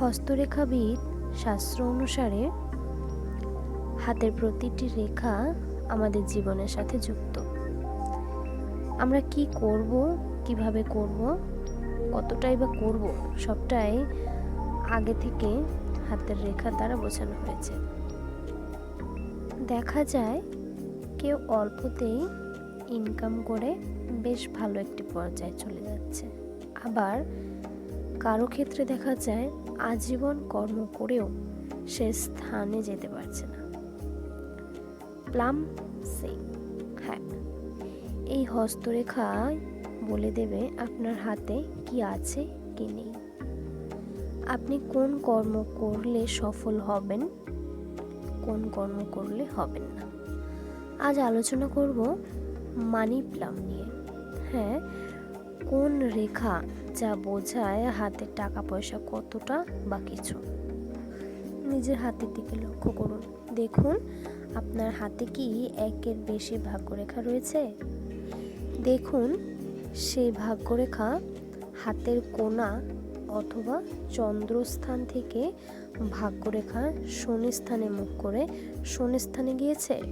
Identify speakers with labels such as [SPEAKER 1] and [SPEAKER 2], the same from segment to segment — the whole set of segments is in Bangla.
[SPEAKER 1] হস্তরেখাবিদ শাস্ত্র অনুসারে হাতের প্রতিটি রেখা আমাদের জীবনের সাথে যুক্ত। আমরা কি করব, কীভাবে করব, কতটাই বা করব, সবটাই আগে থেকে হাতের রেখা দ্বারা বোঝানো হয়েছে। দেখা যায় কেউ অল্পতেই ইনকাম করে বেশ ভালো একটি পর্যায়ে চলে যাচ্ছে। আবার কারও ক্ষেত্রে দেখা যায়, আজীবন কর্ম করেও সে স্থানে যেতে পারছে না। প্লাম সিং হ্যাঁ এই হস্তরেখায় বলে দেবে আপনার হাতে কি আছে কি নেই। আপনি কোন কর্ম করলে সফল হবেন, কোন কর্ম করলে হবেন না। আজ আলোচনা করব মানি প্লাম নিয়ে। কোন রেখা যা বোঝায় হাতে টাকা, পয়সা কতটা বা কিছু? নিজের হাতের দিকে লক্ষ্য করুন। দেখুন, আপনার হাতে কি একের বেশি ভাগ্যরেখা রয়েছে? দেখুন, সেই ভাগ্যরেখা হাতের কোণা অথবা চন্দ্রস্থান থেকে ভাগ্যরেখা শনি স্থানে মুখ করে শনি স্থানে গিয়েছে।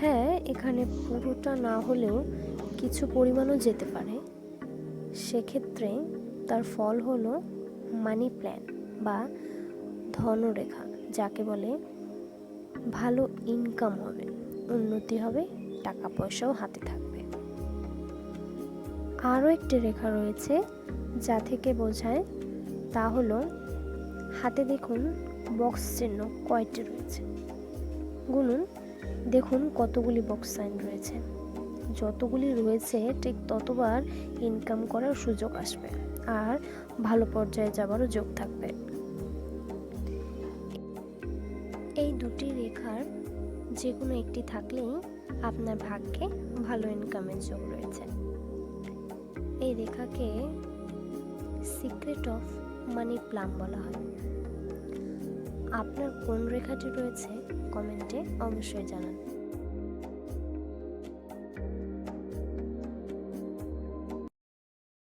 [SPEAKER 1] হ্যাঁ এখানে পুরোটা না হলেও কিছু পরিমাণও যেতে পারে, সেক্ষেত্রে তার ফল হলো মানি প্ল্যান বা ধনরেখা, যাকে বলে ভালো ইনকাম হবে, উন্নতি হবে, টাকা পয়সাও হাতে থাকবে। আরও একটি রেখা রয়েছে যা থেকে বোঝায়, তা হলো হাতে দেখুন বক্স চিহ্ন কয়টি রয়েছে। গুনুন, দেখুন কতগুলি বক্স সাইন রয়েছে। যতগুলি রয়েছে, ঠিক ততবার ইনকাম করার সুযোগ আসবে আর ভালো পর্যায়ে যাবারও যোগ থাকবে। এই দুটি রেখার যে কোনো একটি থাকলেই আপনার ভাগ্যে ভালো ইনকামের যোগ রয়েছে। এই রেখাকে সিক্রেট অফ মানি প্লাম বলা হয়। আপনার কোন রেখাটি রয়েছে কমেন্টে অবশ্যই জানান।